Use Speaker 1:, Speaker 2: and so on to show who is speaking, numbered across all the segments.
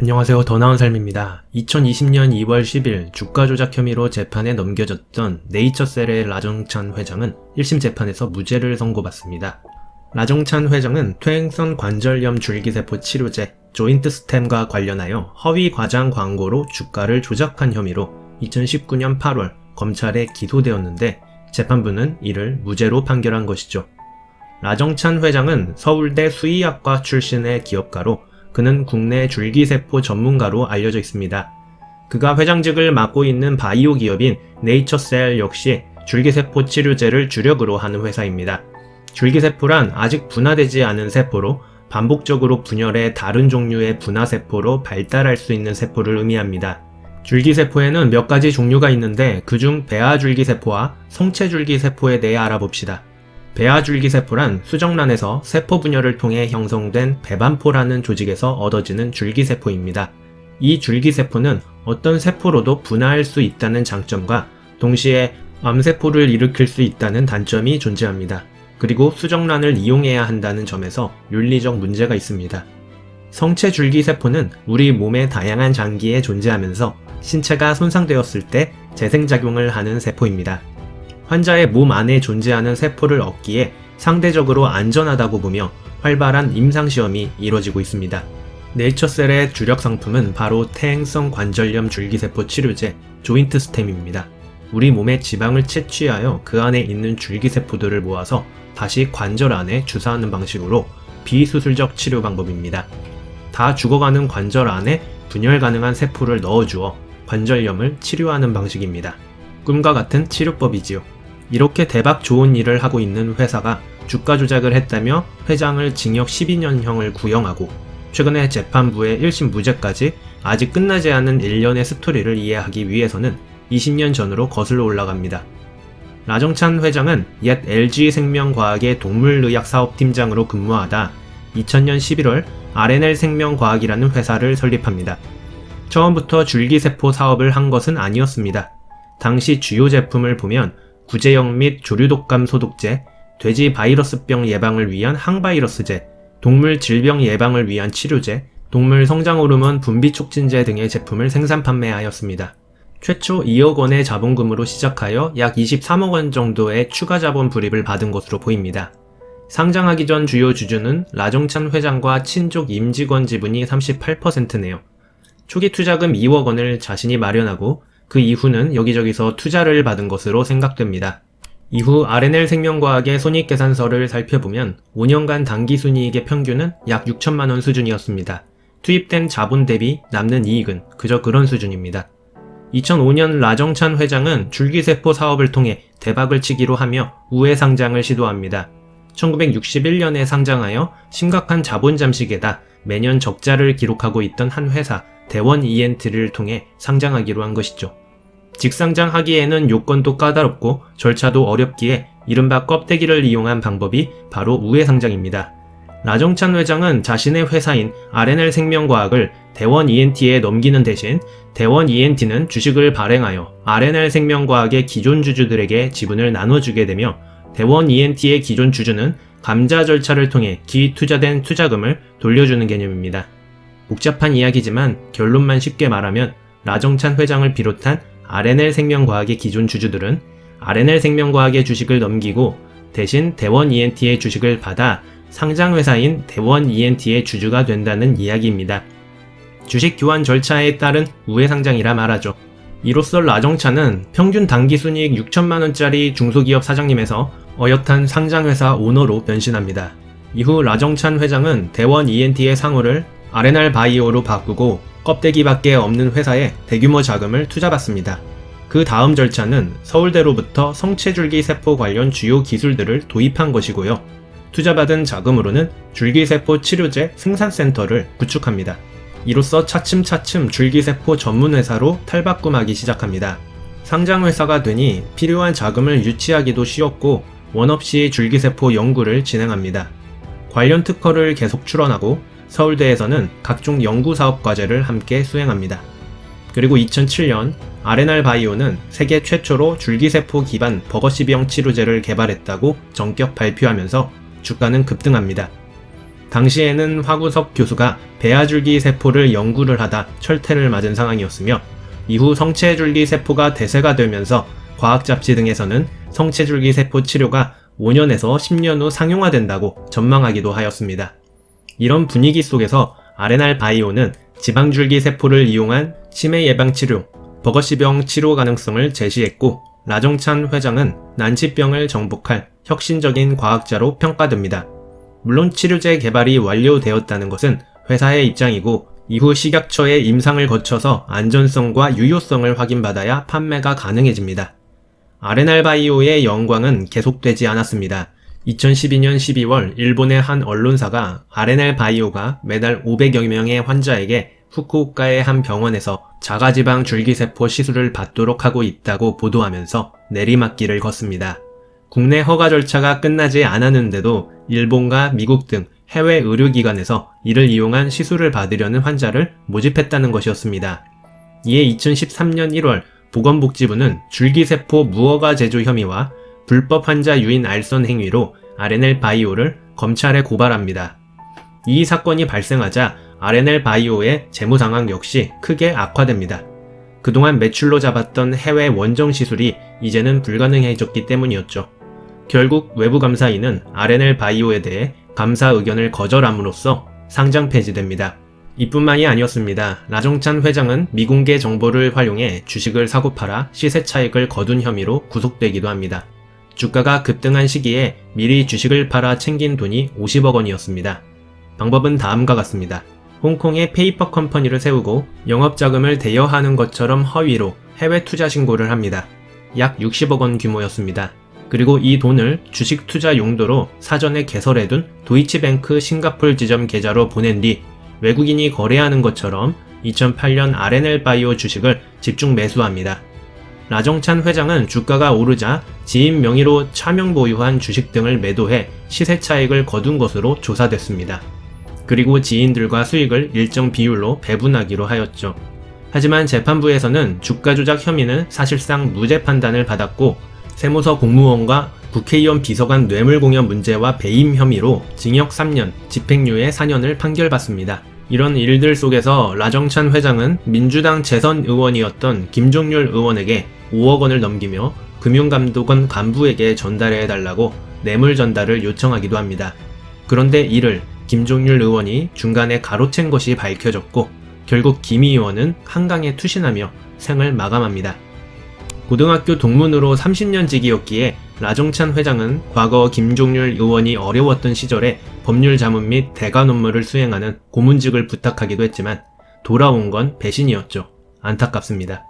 Speaker 1: 안녕하세요. 더 나은 삶입니다. 2020년 2월 10일 주가 조작 혐의로 재판에 넘겨졌던 네이처셀의 라정찬 회장은 1심 재판에서 무죄를 선고받습니다. 라정찬 회장은 퇴행성 관절염 줄기세포 치료제 조인트 스템과 관련하여 허위 과장 광고로 주가를 조작한 혐의로 2019년 8월 검찰에 기소되었는데 재판부는 이를 무죄로 판결한 것이죠. 라정찬 회장은 서울대 수의학과 출신의 기업가로 그는 국내 줄기세포 전문가로 알려져 있습니다. 그가 회장직을 맡고 있는 바이오 기업인 네이처셀 역시 줄기세포 치료제를 주력으로 하는 회사입니다. 줄기세포란 아직 분화되지 않은 세포로 반복적으로 분열해 다른 종류의 분화세포로 발달할 수 있는 세포를 의미합니다. 줄기세포에는 몇 가지 종류가 있는데 그중 배아줄기세포와 성체줄기세포에 대해 알아봅시다. 배아줄기세포란 수정란에서 세포 분열을 통해 형성된 배반포라는 조직에서 얻어지는 줄기세포입니다. 이 줄기세포는 어떤 세포로도 분화할 수 있다는 장점과 동시에 암세포를 일으킬 수 있다는 단점이 존재합니다. 그리고 수정란을 이용해야 한다는 점에서 윤리적 문제가 있습니다. 성체 줄기세포는 우리 몸의 다양한 장기에 존재하면서 신체가 손상되었을 때 재생작용을 하는 세포입니다. 환자의 몸 안에 존재하는 세포를 얻기에 상대적으로 안전하다고 보며 활발한 임상시험이 이루어지고 있습니다. 네이처셀의 주력 상품은 바로 퇴행성 관절염 줄기세포 치료제 조인트 스템입니다. 우리 몸의 지방을 채취하여 그 안에 있는 줄기세포들을 모아서 다시 관절 안에 주사하는 방식으로 비수술적 치료 방법입니다. 다 죽어가는 관절 안에 분열 가능한 세포를 넣어주어 관절염을 치료하는 방식입니다. 꿈과 같은 치료법이지요. 이렇게 대박 좋은 일을 하고 있는 회사가 주가 조작을 했다며 회장을 징역 12년형을 구형하고 최근에 재판부의 1심 무죄까지 아직 끝나지 않은 1년의 스토리를 이해하기 위해서는 20년 전으로 거슬러 올라갑니다. 라정찬 회장은 옛 LG생명과학의 동물의학 사업팀장으로 근무하다 2000년 11월 RNL 생명과학이라는 회사를 설립합니다. 처음부터 줄기세포 사업을 한 것은 아니었습니다. 당시 주요 제품을 보면 구제역 및 조류독감 소독제, 돼지 바이러스병 예방을 위한 항바이러스제, 동물 질병 예방을 위한 치료제, 동물 성장 호르몬 분비 촉진제 등의 제품을 생산 판매하였습니다. 최초 2억 원의 자본금으로 시작하여 약 23억 원 정도의 추가 자본 불입을 받은 것으로 보입니다. 상장하기 전 주요 주주는 라정찬 회장과 친족 임직원 지분이 38%네요. 초기 투자금 2억 원을 자신이 마련하고 그 이후는 여기저기서 투자를 받은 것으로 생각됩니다. 이후 RNL 생명과학의 손익계산서를 살펴보면 5년간 당기순이익의 평균은 약 6천만원 수준이었습니다. 투입된 자본 대비 남는 이익은 그저 그런 수준입니다. 2005년 라정찬 회장은 줄기세포 사업을 통해 대박을 치기로 하며 우회 상장을 시도합니다. 1961년에 상장하여 심각한 자본 잠식에다 매년 적자를 기록하고 있던 한 회사 대원 ENT를 통해 상장하기로 한 것이죠. 직상장하기에는 요건도 까다롭고 절차도 어렵기에 이른바 껍데기를 이용한 방법이 바로 우회상장입니다. 라정찬 회장은 자신의 회사인 RNL 생명과학을 대원 ENT에 넘기는 대신 대원 ENT는 주식을 발행하여 RNL 생명과학의 기존 주주들에게 지분을 나눠주게 되며 대원 ENT의 기존 주주는 감자 절차를 통해 기투자된 투자금을 돌려주는 개념입니다. 복잡한 이야기지만 결론만 쉽게 말하면 라정찬 회장을 비롯한 RNL 생명과학의 기존 주주들은 RNL 생명과학의 주식을 넘기고 대신 대원 ENT의 주식을 받아 상장회사인 대원 ENT의 주주가 된다는 이야기입니다. 주식 교환 절차에 따른 우회상장이라 말하죠. 이로써 라정찬은 평균 당기순이익 6천만원짜리 중소기업 사장님에서 어엿한 상장회사 오너로 변신합니다. 이후 라정찬 회장은 대원 ENT의 상호를 RNR 바이오로 바꾸고 껍데기밖에 없는 회사에 대규모 자금을 투자받습니다. 그 다음 절차는 서울대로부터 성체줄기 세포 관련 주요 기술들을 도입한 것이고요. 투자받은 자금으로는 줄기세포 치료제 생산센터를 구축합니다. 이로써 차츰차츰 줄기세포 전문회사로 탈바꿈하기 시작합니다. 상장회사가 되니 필요한 자금을 유치하기도 쉬웠고 원 없이 줄기세포 연구를 진행합니다. 관련 특허를 계속 출원하고 서울대에서는 각종 연구사업 과제를 함께 수행합니다. 그리고 2007년 RNR 바이오는 세계 최초로 줄기세포 기반 버거시비형 치료제를 개발했다고 전격 발표하면서 주가는 급등합니다. 당시에는 화구석 교수가 배아줄기 세포를 연구를 하다 철퇴를 맞은 상황이었으며 이후 성체줄기 세포가 대세가 되면서 과학 잡지 등에서는 성체줄기 세포 치료가 5년에서 10년 후 상용화된다고 전망하기도 하였습니다. 이런 분위기 속에서 RNR 바이오는 지방줄기 세포를 이용한 치매 예방 치료, 버거시병 치료 가능성을 제시했고 라정찬 회장은 난치병을 정복할 혁신적인 과학자로 평가됩니다. 물론 치료제 개발이 완료되었다는 것은 회사의 입장이고 이후 식약처의 임상을 거쳐서 안전성과 유효성을 확인받아야 판매가 가능해집니다. RNR 바이오의 영광은 계속되지 않았습니다. 2012년 12월 일본의 한 언론사가 RNR 바이오가 매달 500여 명의 환자에게 후쿠오카의 한 병원에서 자가지방 줄기세포 시술을 받도록 하고 있다고 보도하면서 내리막길을 걷습니다. 국내 허가 절차가 끝나지 않았는데도 일본과 미국 등 해외 의료기관에서 이를 이용한 시술을 받으려는 환자를 모집했다는 것이었습니다. 이에 2013년 1월 보건복지부는 줄기세포 무허가 제조 혐의와 불법 환자 유인 알선 행위로 RNL 바이오를 검찰에 고발합니다. 이 사건이 발생하자 RNL 바이오의 재무 상황 역시 크게 악화됩니다. 그동안 매출로 잡았던 해외 원정 시술이 이제는 불가능해졌기 때문이었죠. 결국 외부 감사인은 RNL 바이오에 대해 감사 의견을 거절함으로써 상장 폐지됩니다. 이뿐만이 아니었습니다. 라정찬 회장은 미공개 정보를 활용해 주식을 사고 팔아 시세 차익을 거둔 혐의로 구속되기도 합니다. 주가가 급등한 시기에 미리 주식을 팔아 챙긴 돈이 50억 원이었습니다. 방법은 다음과 같습니다. 홍콩에 페이퍼 컴퍼니를 세우고 영업 자금을 대여하는 것처럼 허위로 해외 투자 신고를 합니다. 약 60억 원 규모였습니다. 그리고 이 돈을 주식 투자 용도로 사전에 개설해둔 도이치뱅크 싱가폴 지점 계좌로 보낸 뒤 외국인이 거래하는 것처럼 2008년 RNL 바이오 주식을 집중 매수합니다. 라정찬 회장은 주가가 오르자 지인 명의로 차명 보유한 주식 등을 매도해 시세 차익을 거둔 것으로 조사됐습니다. 그리고 지인들과 수익을 일정 비율로 배분하기로 하였죠. 하지만 재판부에서는 주가 조작 혐의는 사실상 무죄 판단을 받았고 세무서 공무원과 국회의원 비서관 뇌물공여 문제와 배임 혐의로 징역 3년, 집행유예 4년을 판결받습니다. 이런 일들 속에서 라정찬 회장은 민주당 재선 의원이었던 김종률 의원에게 5억 원을 넘기며 금융감독원 간부에게 전달해 달라고 뇌물 전달을 요청하기도 합니다. 그런데 이를 김종률 의원이 중간에 가로챈 것이 밝혀졌고 결국 김 의원은 한강에 투신하며 생을 마감합니다. 고등학교 동문으로 30년 지기였기에 라정찬 회장은 과거 김종률 의원이 어려웠던 시절에 법률 자문 및 대가 논문을 수행하는 고문직을 부탁하기도 했지만 돌아온 건 배신이었죠. 안타깝습니다.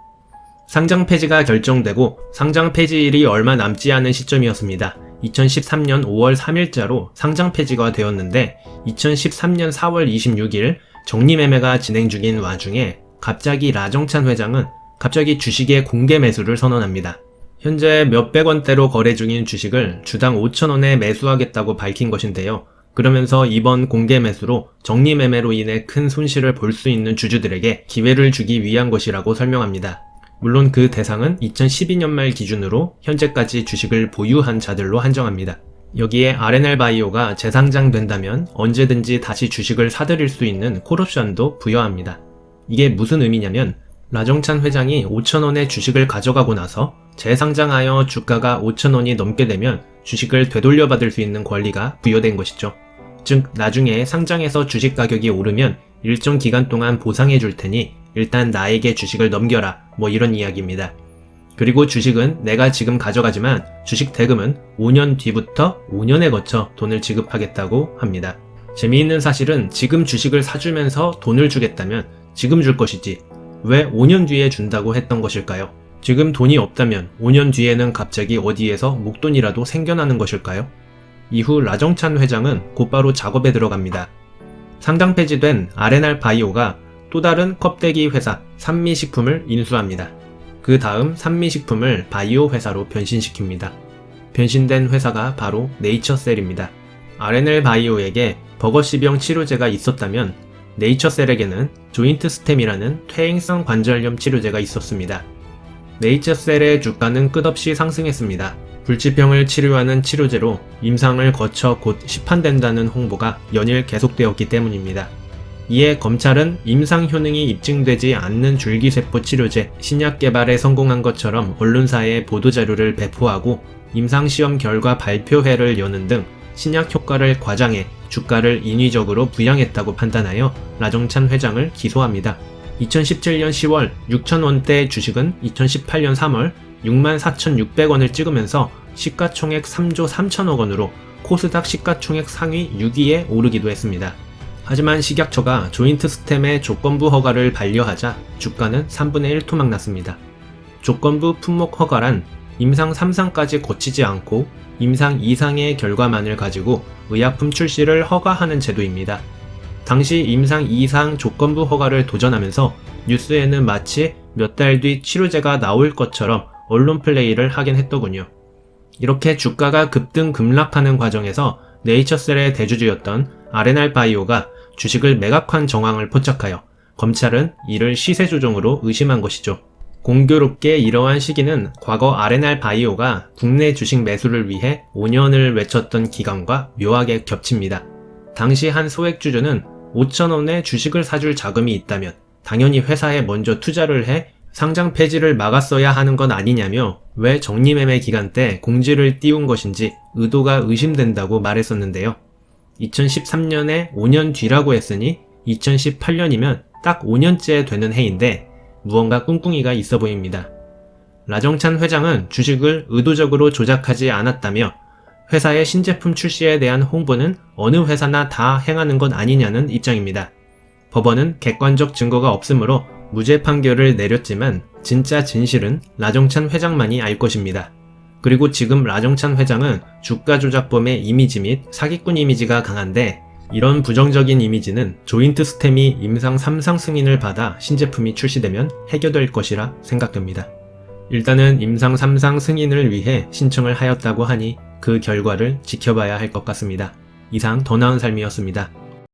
Speaker 1: 상장 폐지가 결정되고 상장 폐지일이 얼마 남지 않은 시점이었습니다. 2013년 5월 3일자로 상장 폐지가 되었는데 2013년 4월 26일 정리매매가 진행 중인 와중에 갑자기 라정찬 회장은 갑자기 주식의 공개 매수를 선언합니다. 현재 몇백 원대로 거래 중인 주식을 주당 5천원에 매수하겠다고 밝힌 것인데요. 그러면서 이번 공개 매수로 정리 매매로 인해 큰 손실을 볼 수 있는 주주들에게 기회를 주기 위한 것이라고 설명합니다. 물론 그 대상은 2012년 말 기준으로 현재까지 주식을 보유한 자들로 한정합니다. 여기에 RNL 바이오가 재상장된다면 언제든지 다시 주식을 사들일 수 있는 콜옵션도 부여합니다. 이게 무슨 의미냐면 라정찬 회장이 5천원의 주식을 가져가고 나서 재상장하여 주가가 5천원이 넘게 되면 주식을 되돌려받을 수 있는 권리가 부여된 것이죠. 즉, 나중에 상장해서 주식 가격이 오르면 일정 기간 동안 보상해 줄 테니 일단 나에게 주식을 넘겨라. 뭐 이런 이야기입니다. 그리고 주식은 내가 지금 가져가지만 주식 대금은 5년 뒤부터 5년에 거쳐 돈을 지급하겠다고 합니다. 재미있는 사실은 지금 주식을 사주면서 돈을 주겠다면 지금 줄 것이지 왜 5년 뒤에 준다고 했던 것일까요? 지금 돈이 없다면 5년 뒤에는 갑자기 어디에서 목돈이라도 생겨나는 것일까요? 이후 라정찬 회장은 곧바로 작업에 들어갑니다. 상당 폐지된 RNR 바이오가 또 다른 컵대기 회사 산미식품을 인수합니다. 그 다음 산미식품을 바이오 회사로 변신시킵니다. 변신된 회사가 바로 네이처셀입니다. RNL 바이오에게 버거시병 치료제가 있었다면 네이처셀에게는 조인트 스템이라는 퇴행성 관절염 치료제가 있었습니다. 네이처셀의 주가는 끝없이 상승했습니다. 불치병을 치료하는 치료제로 임상을 거쳐 곧 시판된다는 홍보가 연일 계속되었기 때문입니다. 이에 검찰은 임상 효능이 입증되지 않는 줄기세포 치료제 신약 개발에 성공한 것처럼 언론사에 보도자료를 배포하고 임상시험 결과 발표회를 여는 등 신약 효과를 과장해 주가를 인위적으로 부양했다고 판단하여 라정찬 회장을 기소합니다. 2017년 10월 6천원대 주식은 2018년 3월 64,600원을 찍으면서 시가총액 3조 3천억 원으로 코스닥 시가총액 상위 6위에 오르기도 했습니다. 하지만 식약처가 조인트 스템의 조건부 허가를 반려하자 주가는 3분의 1 토막 났습니다. 조건부 품목 허가란 임상 3상까지 거치지 않고 임상 2상의 결과만을 가지고 의약품 출시를 허가하는 제도입니다. 당시 임상 2상 조건부 허가를 도전하면서 뉴스에는 마치 몇 달 뒤 치료제가 나올 것처럼 언론 플레이를 하긴 했더군요. 이렇게 주가가 급등 급락하는 과정에서 네이처셀의 대주주였던 아레날 바이오가 주식을 매각한 정황을 포착하여 검찰은 이를 시세 조정으로 의심한 것이죠. 공교롭게 이러한 시기는 과거 아레날 바이오가 국내 주식 매수를 위해 5년을 외쳤던 기간과 묘하게 겹칩니다. 당시 한 소액주주는 5천원의 주식을 사줄 자금이 있다면 당연히 회사에 먼저 투자를 해 상장 폐지를 막았어야 하는 건 아니냐며 왜 정리매매 기간 때 공지를 띄운 것인지 의도가 의심된다고 말했었는데요. 2013년에 5년 뒤라고 했으니 2018년이면 딱 5년째 되는 해인데 무언가 꿍꿍이가 있어 보입니다. 라정찬 회장은 주식을 의도적으로 조작하지 않았다며 회사의 신제품 출시에 대한 홍보는 어느 회사나 다 행하는 것 아니냐는 입장입니다. 법원은 객관적 증거가 없으므로 무죄 판결을 내렸지만 진짜 진실은 라정찬 회장만이 알 것입니다. 그리고 지금 라정찬 회장은 주가 조작범의 이미지 및 사기꾼 이미지가 강한데 이런 부정적인 이미지는 조인트 스템이 임상 3상 승인을 받아 신제품이 출시되면 해결될 것이라 생각됩니다. 일단은 임상 3상 승인을 위해 신청을 하였다고 하니 그 결과를 지켜봐야 할 것 같습니다. 이상 더 나은 삶이었습니다.